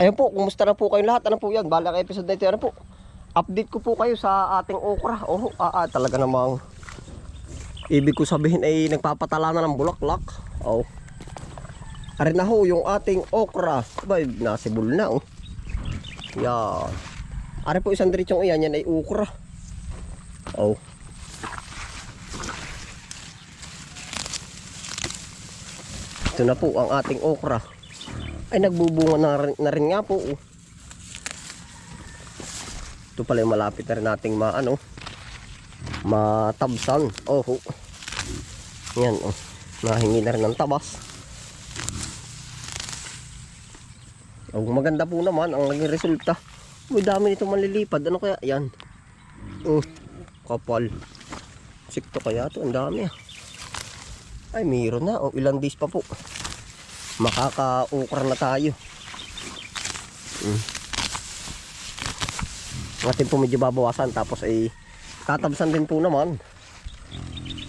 Ayan po, kumusta na po kayo lahat? Ano po yan? Bala ka episode na ito. Ano po? Update ko po kayo sa ating okra. Oh, ah, ah, talaga namang ibig ko sabihin ay nagpapatala na ng bulaklak. Oh. Arin na ho yung ating okra. Ba, nasibol na oh. Yan. Ari po isang diritsong iyan, yan ay okra. Oh. Ito na po ang ating okra. Ay nagbubunga na rin, na rin nga po. oh. Ito pala yung malapit na rin nating maano matabsan. Oh. oh. Yan oh. Nahingi na rin ng tabas. Oh, maganda po naman ang naging resulta. Uy, dami nito manlilipad. Ano kaya? Yan. Oh, kapal. Sikto kaya to. Ang dami ah. Ay, mayroon na. O, ilang days pa po. Makaka-ukra na tayo. Mm. Natin po medyo babawasan. Tapos ay tatabsan din po naman.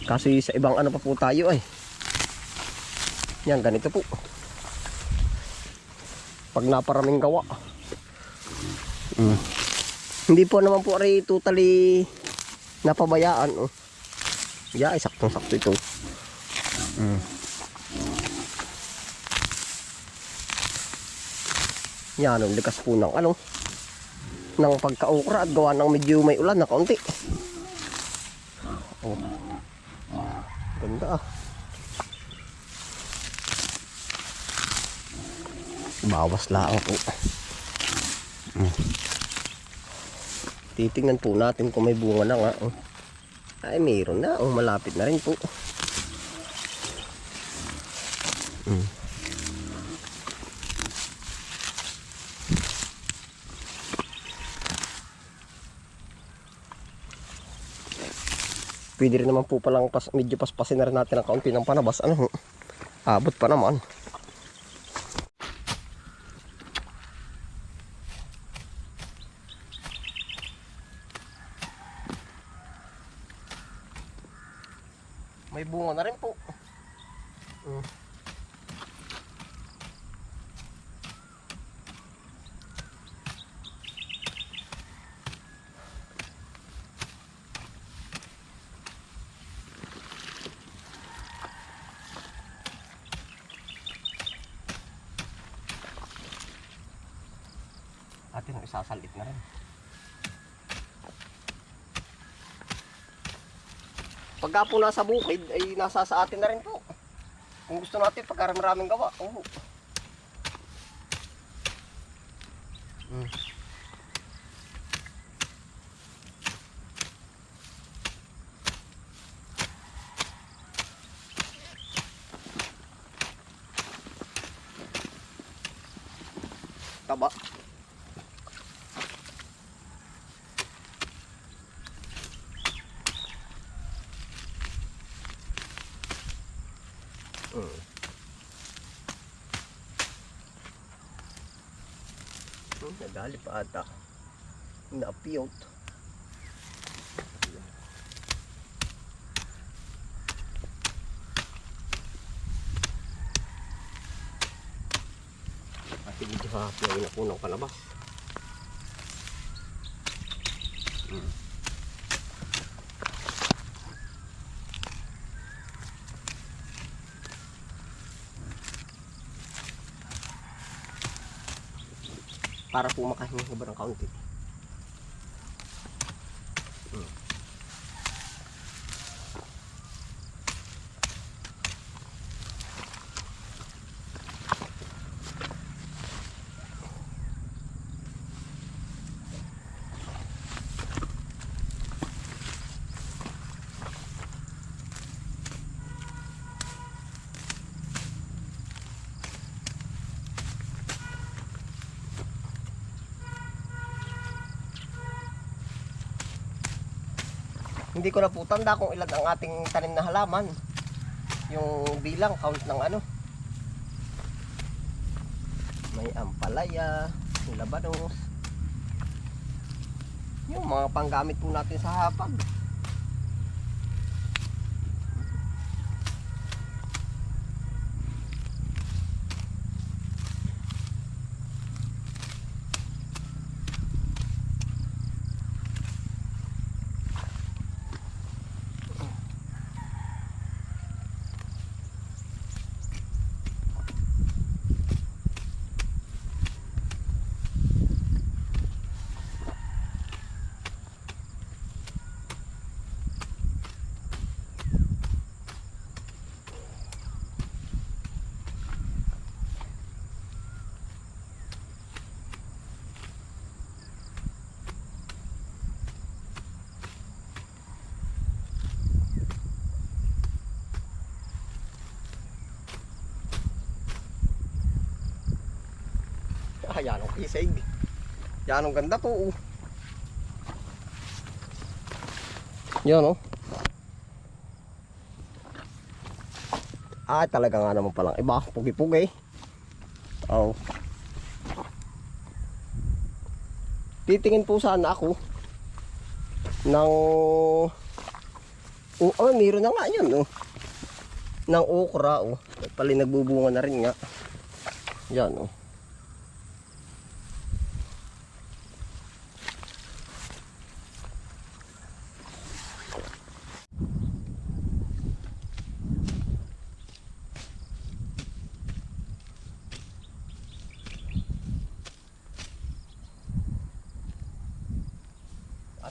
Kasi sa ibang ano pa po tayo ay. Yan, ganito po. Pag naparaming gawa. Mm. Hindi po naman po ay totally napabayaan. Oh. Yeah, saktong-sakto ito. Mm. Yan, ang likas po ng ano, ng pagkaukra at gawa ng medyo may ulan na kaunti. Oh. Ganda ah. Bawas lang po. Mm. Titingnan po natin kung may bunga na nga. Oh. Ay, mayroon na. Oh, malapit na rin po. Mm. Pwede rin naman po palang pas, medyo paspasin na rin natin ang kaunti ng panabas. Ano? Abot pa naman. May bunga na rin po. Mm. Atin ang isasalit na rin. Pagka po nasa bukid, ay nasa sa atin na rin po. Kung gusto natin, pagka maraming gawa. Oo. Mm. Nadali pa ata. Naapiyot. Kasi medyo happy na po ng palabas. Hmm. Para po makahinga ba ng kaunti. Hindi ko na po tanda kung ilan ang ating tanim na halaman. Yung bilang, count ng ano. May ampalaya, labanos. Yung mga panggamit po natin sa hapag. Yan ang kisig. Yan ang ganda po. Oh. Yan oh. Ah, talaga nga naman palang iba. Pugi-pugi. Oh. Titingin po sana ako ng Oh, oh, meron na nga yun, oh. Ng okra, oh. Pali nagbubunga na rin nga. Yan, oh.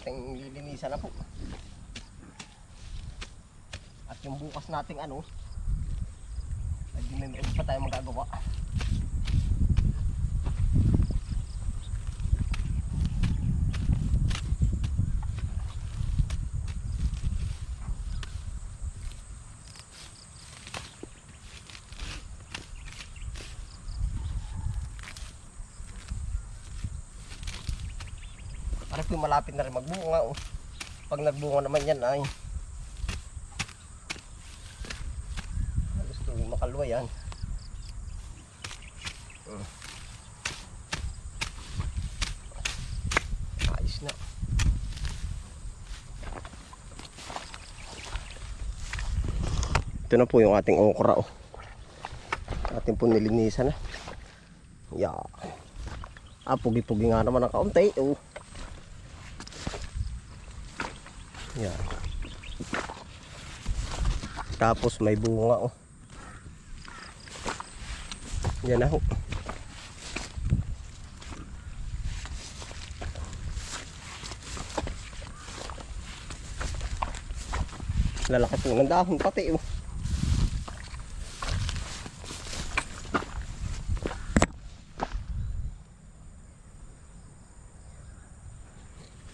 ating lilinisan na po. At yung bukas nating ano, ay may pa tayo magagawa. Parang malapit na rin magbunga oh. Pag nagbunga naman yan ay gusto yung makalwa yan. Hmm. Ayos na. Ito na po yung ating okra oh. Ating po nilinisan na. Yeah. Ah, pugi-pugi nga naman ang kaunti oh. Yan. Tapos may bunga oh. Yan na ho. Lalaki po ng dahon pati oh.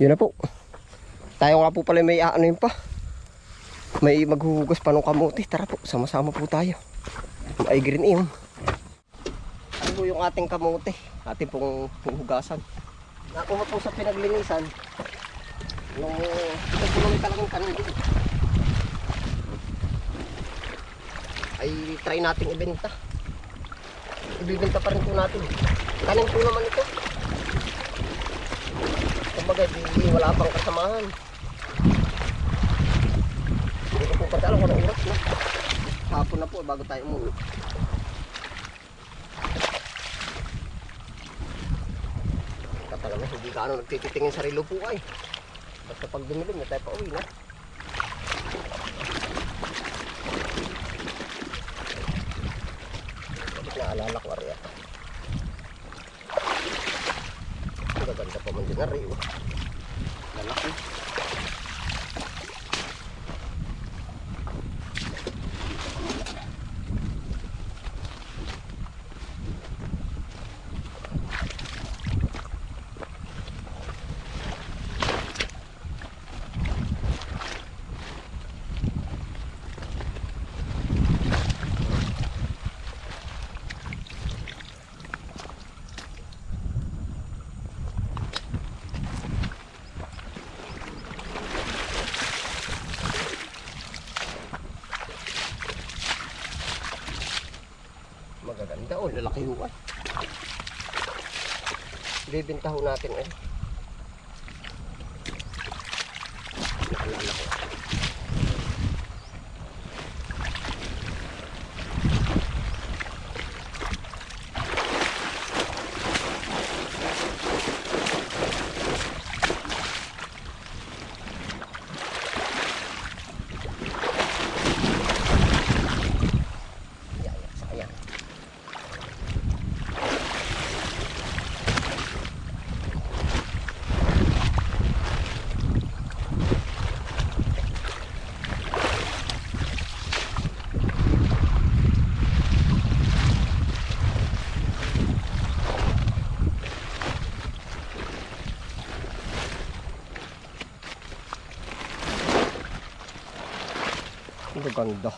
Yun na po. Tayo nga po pala may ano yun pa. May maghuhugas pa ng kamote. Tara po, sama-sama po tayo. Ay green yun. Ano po yung ating kamote? Ating pong hugasan. Nakuha po sa pinaglinisan. Nung ito po namin talagang kanin. Ay try nating ibenta. Ibibenta pa rin po natin. Kanin po naman ito. Kumbaga, wala pang kasamahan. Hindi ko po pati alam kung anong oras na. Hapon na po bago tayo umuwi. Ika talaga hindi ka ano nagtititingin sa relo po ay. Basta pag dumilim na tayo pa uwi na. Naalala ko ariya. Magaganda pa man din na rin. Lalaki. Magaganda oh, lalaki ho ay. Bibenta ho natin eh. ganda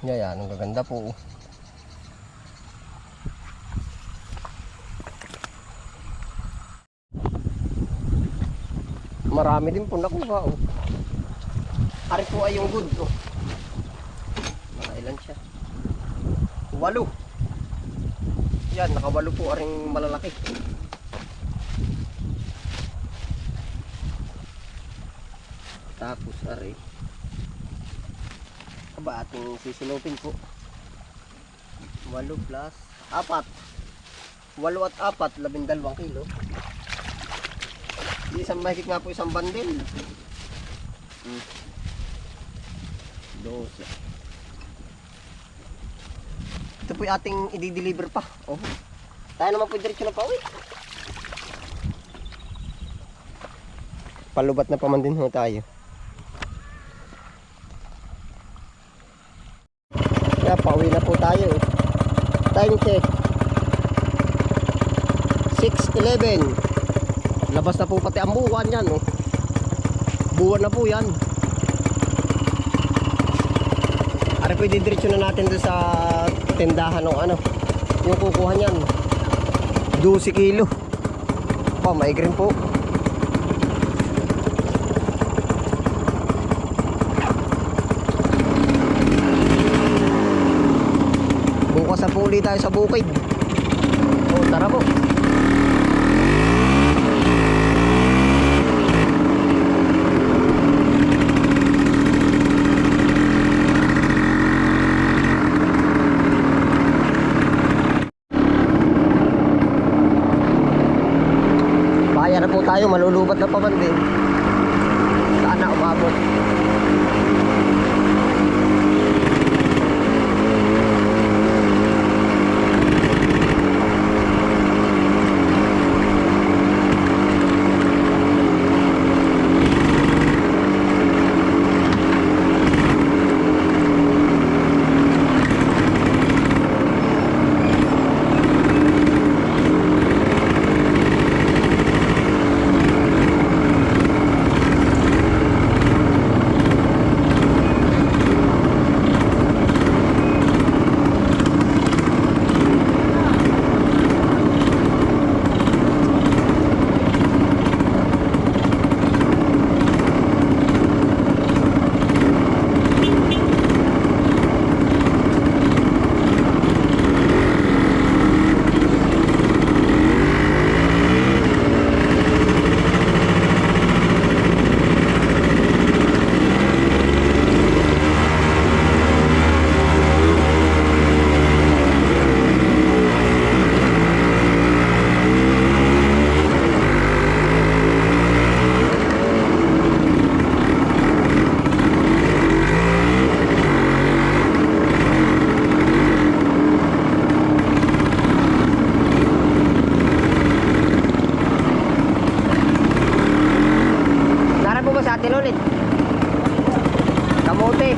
Yan, yeah, ang gaganda po. Marami din po nakuha. Oh. Ari po ay yung good. Oh. Nakailan siya? Walo. Yan, nakawalo po aring malalaki. Tapos ari. Aba ating sisilupin po. Walo plus apat. Walo at apat, labindalawang kilo. Di isang mahigit nga po isang bandil. Hmm. Dose. Ito po yung ating i-deliver pa. Oh. Tayo naman po diretso na pauwi. Palubat na pa man din ho tayo. Kaya pauwi na po tayo. Time check. 6.11 Labas na po pati ang buwan yan. Oh. Buwan na po yan. Ari po didiretso na natin doon sa tindahan ng ano. Yung kukuha niyan. 12 kilo. Pa, maigrin po. Bukas na po ulit tayo sa bukid. O, tara po. Tayo, malulubat na pa man din. Sana umabot. Nara po ba sa atin ulit? Kamote.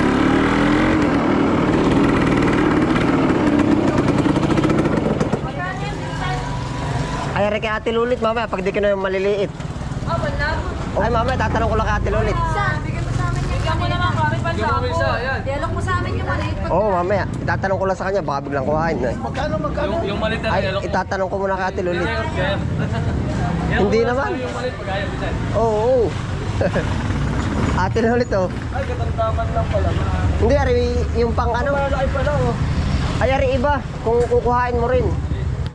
Ay, re kay Ate Lulit mamaya pag di ka na maliliit. Ah, wala mo. Ay, mamaya tatanong ko lang kay Ate Lulit. Isa, bigyan mo sa amin yung Bigyan mo naman kami pansako. Dialog mo sa amin yung maliit. Oo, oh, mamaya. Itatanong ko lang sa kanya, baka biglang kuhain. Eh. Yung, yung malit na Ay, dialog. itatanong ko muna kay Ate Lulit. Hindi naman. Yung malit pagaya bisan. Oo, oo. Ate Lulit, oh. Ay, katamtaman lang pala. Hindi, ari, yung pang ano. Malaki pala oh. Ay, ari iba. Kung kukuhain mo rin.